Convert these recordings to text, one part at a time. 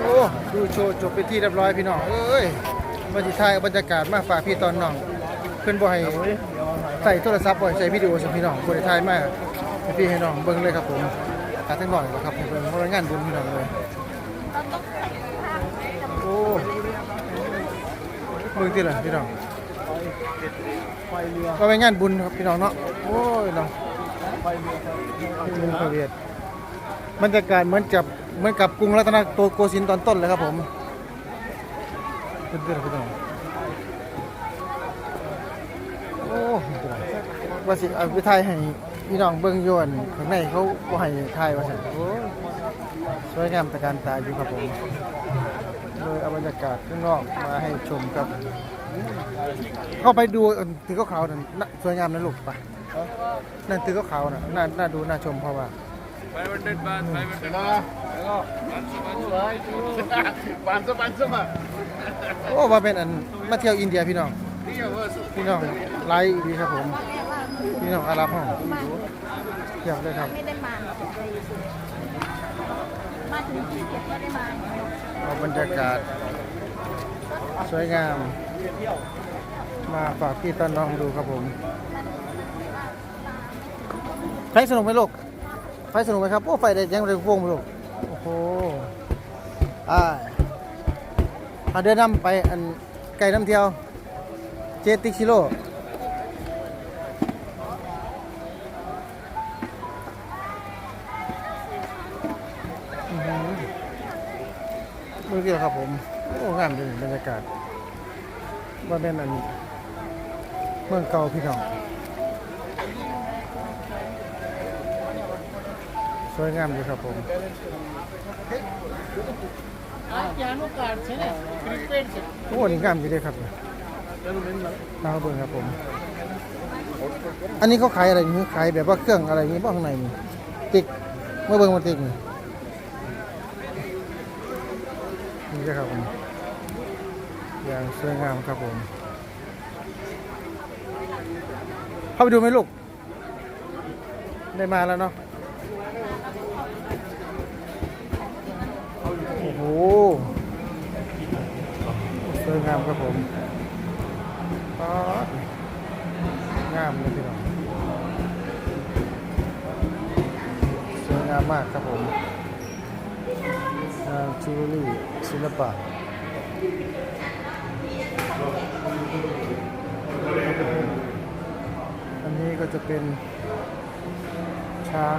โอ้ดูโชว์จบไปนที่เรียบร้อยพี่น้องเอ้ยมาที่ท้ายเอาบรรยากาศมาฝากพี่ตอนน้องเพื่อนบ่ให้ใส่โทรศัพท์บ่ให้ใส่วิดีโอสิพี่น้องบ่ได้ถ่ายมาให้พี่ให้น้องเบิ่งเลยครับผมตาทั้งหน่อยบ่ครับให้เบิ่งเพราะว่างานบุญพี่น้องเลยโอ้เบิ่งติล่ะพี่น้องก็เป็นงานบุญครับพี่น้องเนาะโอ้ยเนาะบุญพระเวทบรรยากาศเหมือนกับ เหมือนกับกรุงรัตนโกสินทร์ตอนต้นเลยครับผมเพื่อนๆพี่น้องโอ้ว่าสิเอาไปถ่ายให้พี่น้องเบิ่งยวนข้างในเขาบ่ให้ถ่ายว่าซั่นโอ้สวยงามตระการตาอยู่ครับผมเลยเอาบรรยากาศข้างนอกมาให้ชมครับ เข้าไปดูตึกขาวนั่นน่ะสวยงามนะลูกไปนั่นตึกขาวน่ะน่าน่าดูน่าชมเพราะว่า 500 baht, 500 baht. Bansa, bansa mah. โอ้ว่าเป็นอันมาเที่ยวอินเดียพี่น้อง Iya, bos. พี่น้องไลฟ์ดีครับผม พี่น้องอาหรับห้องเทียบเลยครับไม่ได้มามาถึงที่เก็บก็ได้มาเอาบรรยากาศ สวยงาม มาฝากพี่ต้อนน้องดูครับผมไฟสนุกไหมลูกไฟสนุกไหมครับ โอ้ ไฟแดงยังเลยวงไหมลูกโอ้โห อ่าพาเดินนำไปอันไก่น้ำเที่ยว เจติกชิโร่อื้อหือเมื่อกี้ครับผม โอ้งามดีบรรยากาศว่าแม่นอันเมืองเก่าพี่น้อง สวยงามดีครับผม โอ้นี่งามดีเลยครับตาเบิ่งครับผม อันนี้เขาขายอะไรนี่ขายแบบว่าเครื่องอะไรนี่บ้างข้างในนี่ติ๊กเมื่อเบิ่งมาติ๊กนี่นี่ครับผมอย่างสวยงามครับผมเข้าไปดูไหมลูก ได้มาแล้วเนาะ สวยงามครับผมป๊าดงามเลยพี่น้องสวยงามมากครับผมงานจิวเวลรี่ศิลปะอันนี้ก็จะเป็นช้าง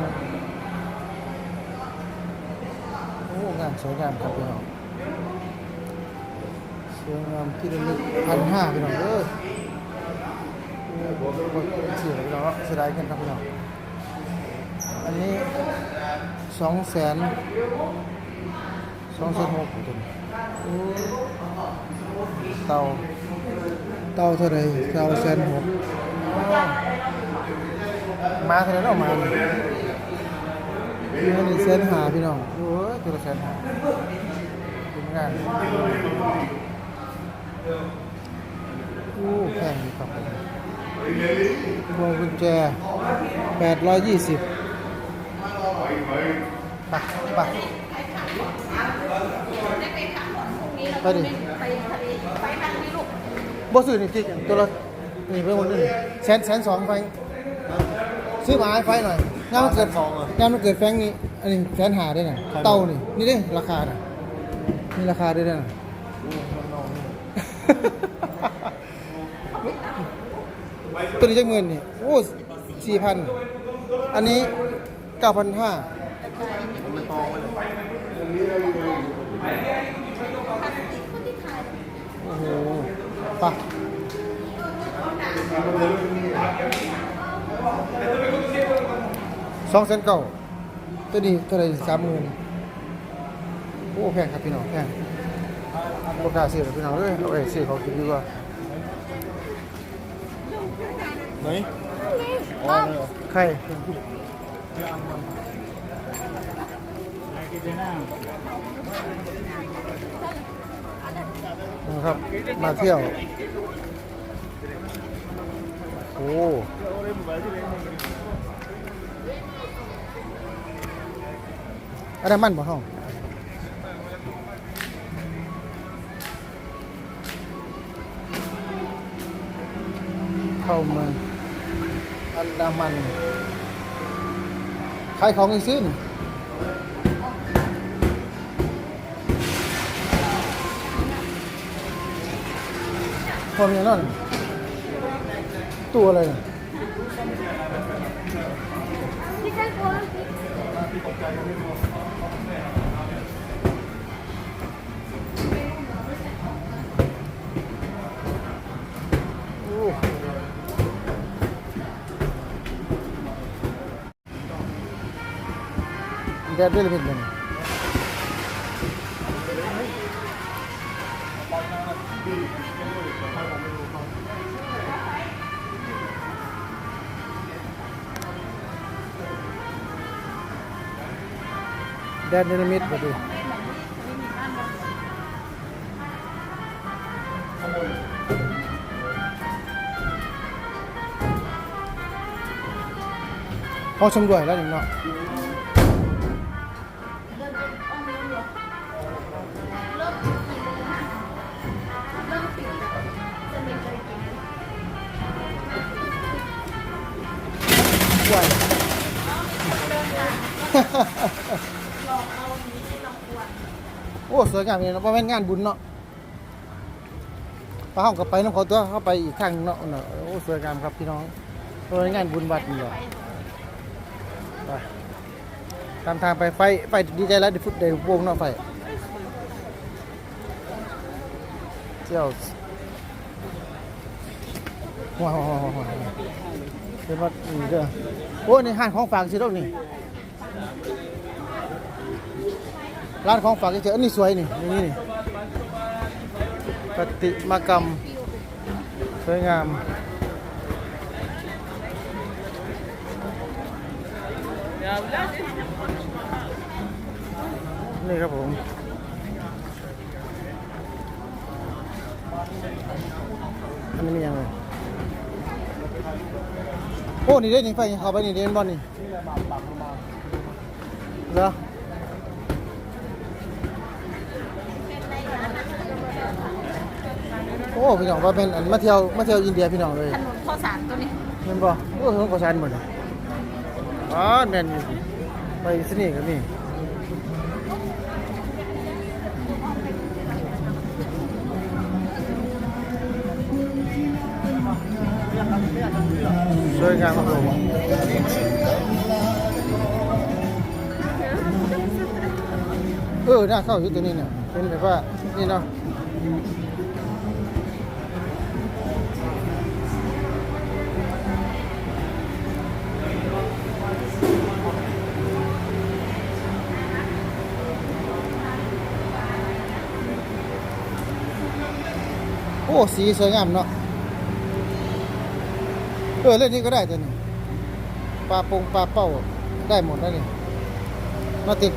อ้งานสวยงามครับพี่น้องสวยงามที่ระลึกพันห้าพี่น้องเด้อโอ้โหเสียพี่น้องเสียดายกันครับพี่น้องอันนี้สองแสนสองแสนหกตัวนี้โอ้เตาเตาเท่าไรเตาแสนหกมาเท่าไรเนาะมา นี่นี่แสนหาพี่น้องโอ้ยตัวละแสนหาเป็นงานโอ้แพงดีครับพวงกุญแจ820ไปไปไปดิไปทะเลไปทางนี้ลูกบ่ซื้อนี่จิกตัวละนี่ไปหมดนี่แสนแสนสองไฟซื้อมาให้ไฟหน่อย งานมันเกิดงานมันเกิดแฟงนี้อันนี้แสนหาได้น่ะเต้านี่นี่เด้ราคาน่ะนี่ราคาด้วยน่ะตัวนี้จะเงินนี่โอ้สี่พันอันนี้เก้าพันห้าโอ้โหปะ สองแสนเก้าตัวนี้เท่าไหรสามหมื่นโอ้แพงครับพี่น้องแพงราคาซื้อหรอกพี่น้องเอ้ยเอาไปซื้อเขากินดีกว่าไหนใครนะครับมาเที่ยวโอ้ อะไรมันบ่ห้องเข้ามืองอันดามันขายของอีกสิ้นพอมีนั่นตัวอะไรนะ พี่แจ้ง ดดด้วยเลยมิดเลยแดดนิมิตมาดูพอชมด้วยแล้วหนึ่งเนาะเริ่ม ปิดจะมีอะไรกินไหวโอ้สวยงามเลยเนาะเพราะเป็นงานบุญเนาะพาเข้ากับไปน้ำเขาตัวเข้าไปอีกข้างเนาะเนาะโอ้สวยงามครับพี่น้องเพราะเป็นงานบุญวัดนี่แหละไปตามทางไปไฟไฟดีใจแล้วด้ฟุตได้วงเนาะไฟเจ้าว้าวว้าวว้าวว้าวเดี๋ยวมานี่เด้อโอ้ในห้างของฝากสิลูกนี่ ร้านของฝากเฉยๆอันนี้สวยนี่นี่นี่ปฏิมากรรมสวยงามนี่ครับผมอันนี้มียังไงโอ้ นี่ได้นี่ไฟเข้าไปนี่เด่นบอลนี่เหรอ โอ้พี่น้องว่าเป็นอันมาเที่ยวมาเที่ยวอินเดียพี่น้องเลยถนนข้าวสารตัวนี้เห็นบ่โอ้ถนนข้าวสารหมดเลยอ๋อแน่นอยู่ไปสนี่กันนี่สวยงามครับผมเออน่าเข้าอยู่ตัวนี้เนี่ยเป็นแบบว่านี่เนาะ อ้สีสวยงามเนาะเออเล่นนี้ก็ได้ตัวนี้ปลาปงปลาเป้าได้หมดแล้วนี่มาติด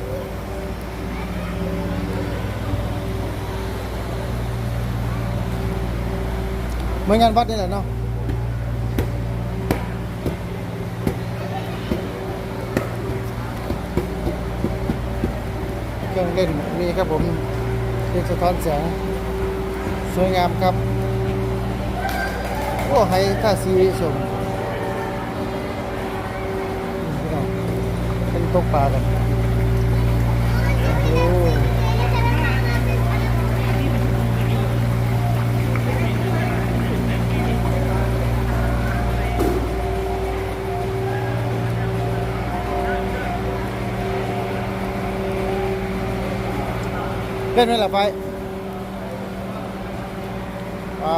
เหมือนงานวัดนี่แหละเนาะเครื่องเล่นมีครับผมเป็นสะท้อนแสง วยงามครับ โอ้ให้ท่าสีชมเป็นตกปลากันเล่นไหมล่ะไป โอ้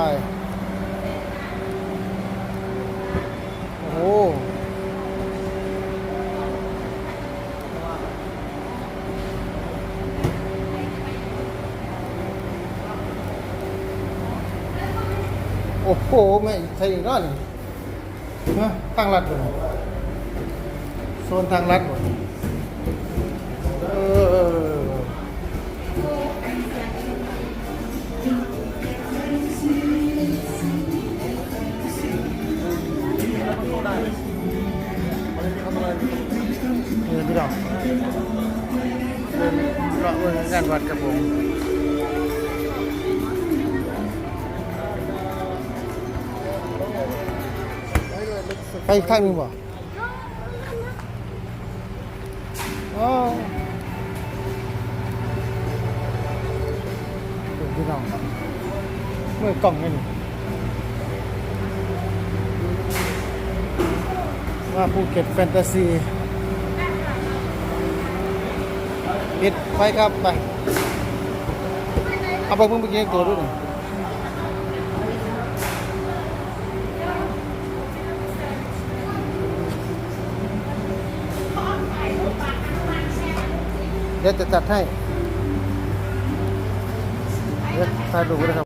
โหโอ้โหไม่ใช่อีกแล้วนี่ฮะทางลัดบ่นี่โซนทางลัดบ่นี่เาะเมืองงานวัดกับผมอีกทางนึงบ่อ๋อเป็นพี่น้องเมื่อกล่องนี่ว่าภูเก็ตแฟนตาซี ปิดไฟครับไป เอาไปเพิ่งไปกินตัวด้วยหนึ่งเดี๋ยวจะจัดให้เดี๋ยวถ่ายรูปไว้นะครับ